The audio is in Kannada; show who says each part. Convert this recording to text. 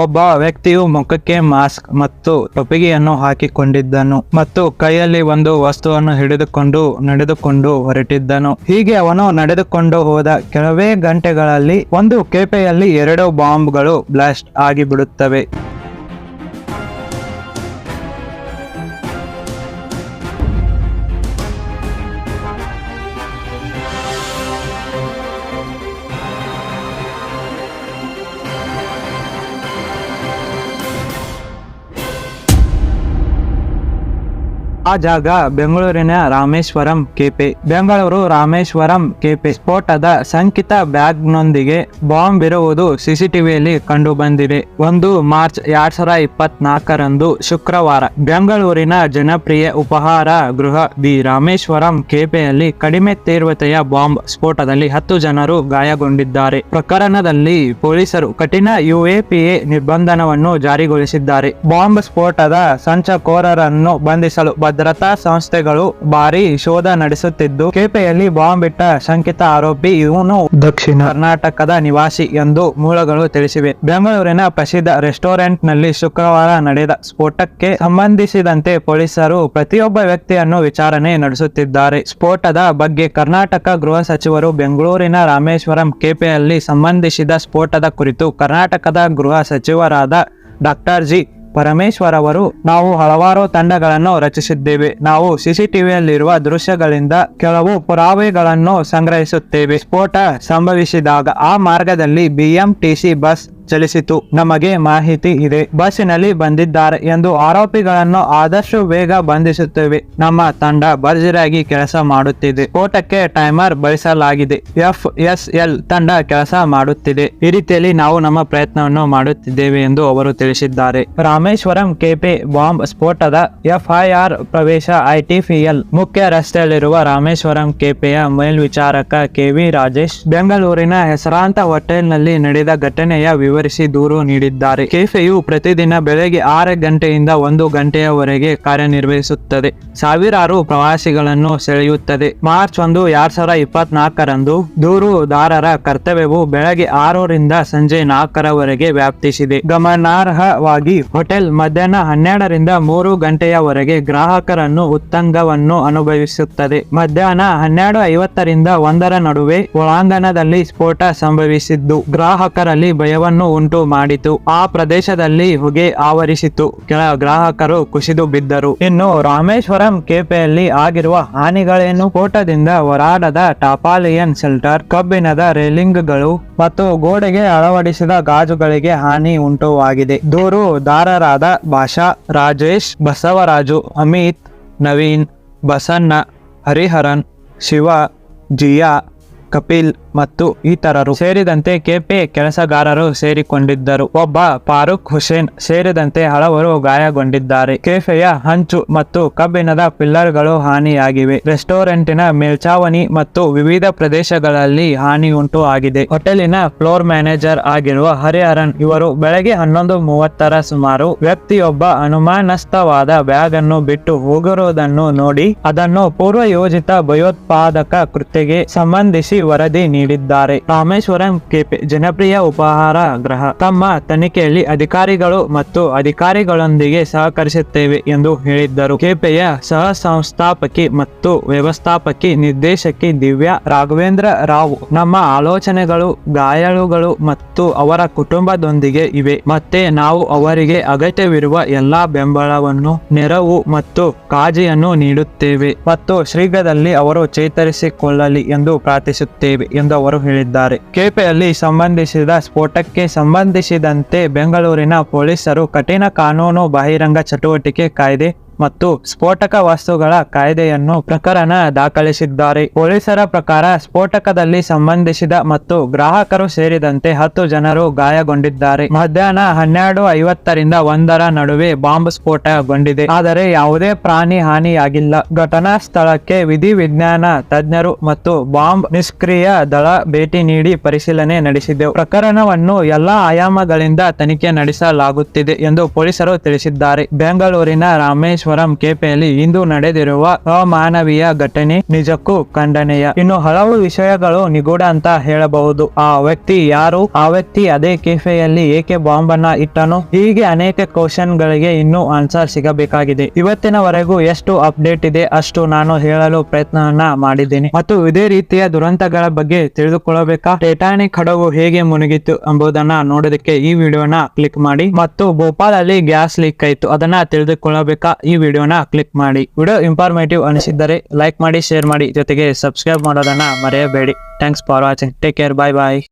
Speaker 1: ಒಬ್ಬ ವ್ಯಕ್ತಿಯು ಮುಖಕ್ಕೆ ಮಾಸ್ಕ್ ಮತ್ತು ಟೊಪಿಗೆಯನ್ನು ಹಾಕಿಕೊಂಡಿದ್ದನು ಮತ್ತು ಕೈಯಲ್ಲಿ ಒಂದು ವಸ್ತುವನ್ನು ಹಿಡಿದುಕೊಂಡು ನಡೆದುಕೊಂಡು ಹೊರಟಿದ್ದನು. ಹೀಗೆ ಅವನು ನಡೆದುಕೊಂಡು ಹೋದ ಕೆಲವೇ ಗಂಟೆಗಳಲ್ಲಿ ಒಂದು ಕೇಪೆಯಲ್ಲಿ ಎರಡು ಬಾಂಬ್ಗಳು ಬ್ಲಾಸ್ಟ್ ಆಗಿಬಿಡುತ್ತವೆ. ಆ ಜಾಗ ಬೆಂಗಳೂರಿನ ರಾಮೇಶ್ವರಂ ಕೆಪಿ. ಬೆಂಗಳೂರು ರಾಮೇಶ್ವರಂ ಕೆಪೆ. ಸ್ಫೋಟದ ಶಂಕಿತ ಬ್ಯಾಗ್ನೊಂದಿಗೆ ಬಾಂಬ್ ಇರುವುದು ಸಿಸಿಟಿವಿಯಲ್ಲಿ ಕಂಡು ಬಂದಿದೆ ಒಂದು ಮಾರ್ಚ್ ಎರಡ್ ಸಾವಿರದ ಇಪ್ಪತ್ನಾಲ್ಕರಂದು ಶುಕ್ರವಾರ ಬೆಂಗಳೂರಿನ ಜನಪ್ರಿಯ ಉಪಹಾರ ಗೃಹ ದಿ ರಾಮೇಶ್ವರಂ ಕೆಪಿಯಲ್ಲಿ ಕಡಿಮೆ ತೀವ್ರತೆಯ ಬಾಂಬ್ ಸ್ಫೋಟದಲ್ಲಿ ಹತ್ತು ಜನರು ಗಾಯಗೊಂಡಿದ್ದಾರೆ. ಪ್ರಕರಣದಲ್ಲಿ ಪೊಲೀಸರು ಕಠಿಣ ಯುಎಪಿಎ ನಿರ್ಬಂಧನವನ್ನು ಜಾರಿಗೊಳಿಸಿದ್ದಾರೆ. ಬಾಂಬ್ ಸ್ಫೋಟದ ಸಂಚಕೋರರನ್ನು ಬಂಧಿಸಲು ಭದ್ರತಾ ಸಂಸ್ಥೆಗಳು ಭಾರಿ ಶೋಧ ನಡೆಸುತ್ತಿದ್ದು ಕೆಪೆಯಲ್ಲಿ ಬಾಂಬ್ ಇಟ್ಟ ಶಂಕಿತ ಆರೋಪಿ ಇವನು ದಕ್ಷಿಣ ಕರ್ನಾಟಕದ ನಿವಾಸಿ ಎಂದು ಮೂಲಗಳು ತಿಳಿಸಿವೆ. ಬೆಂಗಳೂರಿನ ಪ್ರಸಿದ್ಧ ರೆಸ್ಟೋರೆಂಟ್ನಲ್ಲಿ ಶುಕ್ರವಾರ ನಡೆದ ಸ್ಫೋಟಕ್ಕೆ ಸಂಬಂಧಿಸಿದಂತೆ ಪೊಲೀಸರು ಪ್ರತಿಯೊಬ್ಬ ವ್ಯಕ್ತಿಯನ್ನು ವಿಚಾರಣೆ ನಡೆಸುತ್ತಿದ್ದಾರೆ. ಸ್ಫೋಟದ ಬಗ್ಗೆ ಕರ್ನಾಟಕ ಗೃಹ ಸಚಿವರು ಬೆಂಗಳೂರಿನ ರಾಮೇಶ್ವರಂ ಕೆಪೆಯಲ್ಲಿ ಸಂಬಂಧಿಸಿದ ಸ್ಫೋಟದ ಕುರಿತು ಕರ್ನಾಟಕದ ಗೃಹ ಸಚಿವರಾದ ಡಾಕ್ಟರ್ ಜಿ. ಪರಮೇಶ್ವರ್ ಅವರು ನಾವು ಹಲವಾರು ತಂಡಗಳನ್ನು ರಚಿಸಿದ್ದೇವೆ. ನಾವು ಸಿಸಿಟಿವಿಯಲ್ಲಿರುವ ದೃಶ್ಯಗಳಿಂದ ಕೆಲವು ಪುರಾವೆಗಳನ್ನು ಸಂಗ್ರಹಿಸುತ್ತೇವೆ. ಸ್ಫೋಟ ಸಂಭವಿಸಿದಾಗ ಆ ಮಾರ್ಗದಲ್ಲಿ ಬಿಎಂಟಿಸಿ ಬಸ್ ಚಲಿಸಿತು. ನಮಗೆ ಮಾಹಿತಿ ಇದೆ. ಬಸ್ಸಿನಲ್ಲಿ ಬಂದಿದ್ದಾರೆ ಎಂದು ಆರೋಪಿಗಳನ್ನು ಆದಷ್ಟು ಬೇಗ ಬಂಧಿಸುತ್ತೇವೆ. ನಮ್ಮ ತಂಡ ಭರ್ಜರಿಯಾಗಿ ಕೆಲಸ ಮಾಡುತ್ತಿದೆ. ಕೋಟಕ್ಕೆ ಟೈಮರ್ ಬಳಸಲಾಗಿದೆ. ಎಫ್ ಎಸ್ ಎಲ್ ತಂಡ ಕೆಲಸ ಮಾಡುತ್ತಿದೆ. ಈ ರೀತಿಯಲ್ಲಿ ನಾವು ನಮ್ಮ ಪ್ರಯತ್ನವನ್ನು ಮಾಡುತ್ತಿದ್ದೇವೆ ಎಂದು ಅವರು ತಿಳಿಸಿದ್ದಾರೆ. ರಾಮೇಶ್ವರಂ ಕೆಪೆ ಬಾಂಬ್ ಸ್ಫೋಟದ ಎಫ್ಐಆರ್ ಪ್ರವೇಶ ಐಟಿಫಿಎಲ್ ಮುಖ್ಯ ರಸ್ತೆಯಲ್ಲಿರುವ ರಾಮೇಶ್ವರಂ ಕೆಪೆಯ ಮೇಲ್ವಿಚಾರಕ ಕೆವಿ ರಾಜೇಶ್, ಬೆಂಗಳೂರಿನ ಹೆಸರಾಂತ ಹೋಟೆಲ್ನಲ್ಲಿ ನಡೆದ ಘಟನೆಯ ವಿವರಿಸಿ ದೂರು ನೀಡಿದ್ದಾರೆ. ಕೆಫೆಯು ಪ್ರತಿದಿನ ಬೆಳಗ್ಗೆ ಆರು ಗಂಟೆಯಿಂದ ಒಂದು ಗಂಟೆಯವರೆಗೆ ಕಾರ್ಯನಿರ್ವಹಿಸುತ್ತದೆ. ಸಾವಿರಾರು ಪ್ರವಾಸಿಗಳನ್ನು ಸೆಳೆಯುತ್ತದೆ. ಮಾರ್ಚ್ ಒಂದು, ಎರಡ್ ಸಾವಿರದ ಇಪ್ಪತ್ನಾಲ್ಕರಂದು ದೂರುದಾರರ ಕರ್ತವ್ಯವು ಬೆಳಗ್ಗೆ ಆರರಿಂದ ಸಂಜೆ ನಾಲ್ಕರವರೆಗೆ ವ್ಯಾಪ್ತಿಸಿದೆ. ಗಮನಾರ್ಹವಾಗಿ, ಹೋಟೆಲ್ ಮಧ್ಯಾಹ್ನ ಹನ್ನೆರಡರಿಂದ ಮೂರು ಗಂಟೆಯವರೆಗೆ ಗ್ರಾಹಕರನ್ನು ಉತ್ತಂಗವನ್ನು ಅನುಭವಿಸುತ್ತದೆ. ಮಧ್ಯಾಹ್ನ ಹನ್ನೆರಡು ಐವತ್ತರಿಂದ ಒಂದರ ನಡುವೆ ಒಳಾಂಗಣದಲ್ಲಿ ಸ್ಫೋಟ ಸಂಭವಿಸಿದ್ದು. ಗ್ರಾಹಕರಲ್ಲಿ ಭಯವನ್ನು ಉಂಟು ಮಾಡಿತು. ಆ ಪ್ರದೇಶದಲ್ಲಿ ಹೊಗೆ ಆವರಿಸಿತು. ಕೆಲ ಗ್ರಾಹಕರು ಕುಸಿದು ಬಿದ್ದರು. ಇನ್ನು ರಾಮೇಶ್ವರಂ ಕೇಪೆಯಲ್ಲಿ ಆಗಿರುವ ಹಾನಿಗಳೇನು ಕೋಟದಿಂದ ಹೊರಾಡದ ಟಾಪಾಲಿಯನ್ ಶೆಲ್ಟರ್, ಕಬ್ಬಿಣದ ರೇಲಿಂಗ್ಗಳು ಮತ್ತು ಗೋಡೆಗೆ ಅಳವಡಿಸಿದ ಗಾಜುಗಳಿಗೆ ಹಾನಿ ಉಂಟುವಾಗಿದೆ. ದೂರುದಾರರಾದ ಭಾಷಾ, ರಾಜೇಶ್, ಬಸವರಾಜು, ಅಮಿತ್, ನವೀನ್ ಬಸಣ್ಣ ಹರಿಹರನ್, ಶಿವ, ಜಿಯಾ ಕಪಿಲ್ ಮತ್ತು ಇತರರು ಸೇರಿದಂತೆ ಕೆಪಿ ಕೆಲಸಗಾರರು ಸೇರಿಕೊಂಡಿದ್ದರು. ಒಬ್ಬ ಫಾರೂಕ್ ಹುಸೇನ್ ಸೇರಿದಂತೆ ಹಲವರು ಗಾಯಗೊಂಡಿದ್ದಾರೆ. ಕೆಫೆಯ ಹಂಚು ಮತ್ತು ಕಬ್ಬಿಣದ ಪಿಲ್ಲರ್ಗಳು ಹಾನಿಯಾಗಿವೆ. ರೆಸ್ಟೋರೆಂಟಿನ ಮೇಲ್ಚಾವಣಿ ಮತ್ತು ವಿವಿಧ ಪ್ರದೇಶಗಳಲ್ಲಿ ಹಾನಿ ಉಂಟು ಆಗಿದೆ. ಹೋಟೆಲಿನ ಫ್ಲೋರ್ ಮ್ಯಾನೇಜರ್ ಆಗಿರುವ ಹರಿಹರನ್ ಇವರು ಬೆಳಗ್ಗೆ ಹನ್ನೊಂದು ಮೂವತ್ತರ ಸುಮಾರು ವ್ಯಕ್ತಿಯೊಬ್ಬ ಅನುಮಾನಸ್ಥವಾದ ಬ್ಯಾಗ್ ಅನ್ನು ಬಿಟ್ಟು ಹೋಗಿರುವುದನ್ನು ನೋಡಿ, ಅದನ್ನು ಪೂರ್ವ ಯೋಜಿತ ಭಯೋತ್ಪಾದಕ ಕೃತ್ಯಗೆ ಸಂಬಂಧಿಸಿ ವರದಿ ನೀಡಿದ್ದಾರೆ. ರಾಮೇಶ್ವರಂ ಕೆಪೆ ಜನಪ್ರಿಯ ಉಪಹಾರ ಗೃಹ ತಮ್ಮ ತನಿಖೆಯಲ್ಲಿ ಅಧಿಕಾರಿಗಳು ಮತ್ತು ಅಧಿಕಾರಿಗಳೊಂದಿಗೆ ಸಹಕರಿಸುತ್ತೇವೆ ಎಂದು ಹೇಳಿದ್ದರು. ಕೆಪೆಯ ಸಹ ಸಂಸ್ಥಾಪಕಿ ಮತ್ತು ವ್ಯವಸ್ಥಾಪಕಿ ನಿರ್ದೇಶಕಿ ದಿವ್ಯಾ ರಾಘವೇಂದ್ರ ರಾವ್ ನಮ್ಮ ಆಲೋಚನೆಗಳು, ಗಾಯಾಳುಗಳು ಮತ್ತು ಅವರ ಕುಟುಂಬದೊಂದಿಗೆ ಇವೆ. ಮತ್ತೆ ನಾವು ಅವರಿಗೆ ಅಗತ್ಯವಿರುವ ಎಲ್ಲಾ ಬೆಂಬಲವನ್ನು, ನೆರವು ಮತ್ತು ಕಾಜಿಯನ್ನು ನೀಡುತ್ತೇವೆ. ಮತ್ತು ಶೀಘ್ರದಲ್ಲಿ ಅವರು ಚೇತರಿಸಿಕೊಳ್ಳಲಿ ಎಂದು ಪ್ರಾರ್ಥಿಸುತ್ತೇವೆ. ಎಂದು ಅವರು ಹೇಳಿದ್ದಾರೆ. ಕೆಪೆಯಲ್ಲಿ ಸಂಬಂಧಿಸಿದ ಸ್ಫೋಟಕ್ಕೆ ಸಂಬಂಧಿಸಿದಂತೆ ಬೆಂಗಳೂರಿನ ಪೊಲೀಸರು ಕಠಿಣ ಕಾನೂನು ಬಹಿರಂಗ ಚಟುವಟಿಕೆ ಕಾಯ್ದೆ ಮತ್ತು ಸ್ಫೋಟಕ ವಸ್ತುಗಳ ಕಾಯ್ದೆಯನ್ನು ಪ್ರಕರಣ ದಾಖಲಿಸಿದ್ದಾರೆ. ಪೊಲೀಸರ ಪ್ರಕಾರ ಸ್ಫೋಟಕದಲ್ಲಿ ಸಂಬಂಧಿಸಿದ ಮತ್ತು ಗ್ರಾಹಕರು ಸೇರಿದಂತೆ ಹತ್ತು ಜನರು ಗಾಯಗೊಂಡಿದ್ದಾರೆ. ಮಧ್ಯಾಹ್ನ ಹನ್ನೆರಡು ಐವತ್ತರಿಂದ ಒಂದರ ನಡುವೆ ಬಾಂಬ್ ಸ್ಫೋಟಗೊಂಡಿದೆ. ಆದರೆ ಯಾವುದೇ ಪ್ರಾಣಿ ಹಾನಿಯಾಗಿಲ್ಲ. ಘಟನಾ ಸ್ಥಳಕ್ಕೆ ವಿಧಿವಿಜ್ಞಾನ ತಜ್ಞರು ಮತ್ತು ಬಾಂಬ್ ನಿಷ್ಕ್ರಿಯ ದಳ ಭೇಟಿ ನೀಡಿ ಪರಿಶೀಲನೆ ನಡೆಸಿದೆವು. ಪ್ರಕರಣವನ್ನು ಎಲ್ಲಾ ಆಯಾಮಗಳಿಂದ ತನಿಖೆ ನಡೆಸಲಾಗುತ್ತಿದೆ ಎಂದು ಪೊಲೀಸರು ತಿಳಿಸಿದ್ದಾರೆ. ಬೆಂಗಳೂರಿನ ರಾಮೇಶ್ವರ ರಾಮೇಶ್ವರಂ ಪೇಲಿ ಇಂದು ನಡೆದಿರುವ ಅಮಾನವೀಯ ಘಟನೆ ನಿಜಕ್ಕೂ ಖಂಡನೀಯ. ಇನ್ನು ಹಲವು ವಿಷಯಗಳು ನಿಗೂಢ ಅಂತ ಹೇಳಬಹುದು. ಆ ವ್ಯಕ್ತಿ ಯಾರು? ಆ ವ್ಯಕ್ತಿ ಅದೇ ಕೆಫೆಯಲ್ಲಿ ಏಕೆ ಬಾಂಬ್ ಅನ್ನ ಇಟ್ಟನು? ಹೀಗೆ ಅನೇಕ ಕ್ವಶನ್ ಗಳಿಗೆ ಇನ್ನೂ ಆನ್ಸರ್ ಸಿಗಬೇಕಾಗಿದೆ. ಇವತ್ತಿನವರೆಗೂ ಎಷ್ಟು ಅಪ್ಡೇಟ್ ಇದೆ ಅಷ್ಟು ನಾನು ಹೇಳಲು ಪ್ರಯತ್ನವನ್ನ ಮಾಡಿದ್ದೇನೆ. ಮತ್ತು ಇದೇ ರೀತಿಯ ದುರಂತಗಳ ಬಗ್ಗೆ ತಿಳಿದುಕೊಳ್ಳಬೇಕಾ? ಟೈಟಾನಿಕ್ ಹಡಗು ಹೇಗೆ ಮುನುಗಿತ್ತು ಎಂಬುದನ್ನ ನೋಡೋದಕ್ಕೆ ಈ ವಿಡಿಯೋನ ಕ್ಲಿಕ್ ಮಾಡಿ. ಮತ್ತು ಭೋಪಾಲ್ ಅಲ್ಲಿ ಗ್ಯಾಸ್ ಲೀಕ್ ಆಯ್ತು. ಅದನ್ನ ತಿಳಿದುಕೊಳ್ಳಬೇಕಾ? ವಿಡಿಯೋನ ಕ್ಲಿಕ್ ಮಾಡಿ. ವಿಡಿಯೋ ಇಂಫಾರ್ಮೇಟಿವ್ ಅನಿಸಿದ್ದರೆ ಲೈಕ್ ಮಾಡಿ ಶೇರ್ ಮಾಡಿ. ಜೊತೆಗೆ ಸಬ್ಸ್ಕ್ರೈಬ್ ಮಾಡೋದನ್ನ ಮರೆಯಬೇಡಿ. Thanks for watching take care bye bye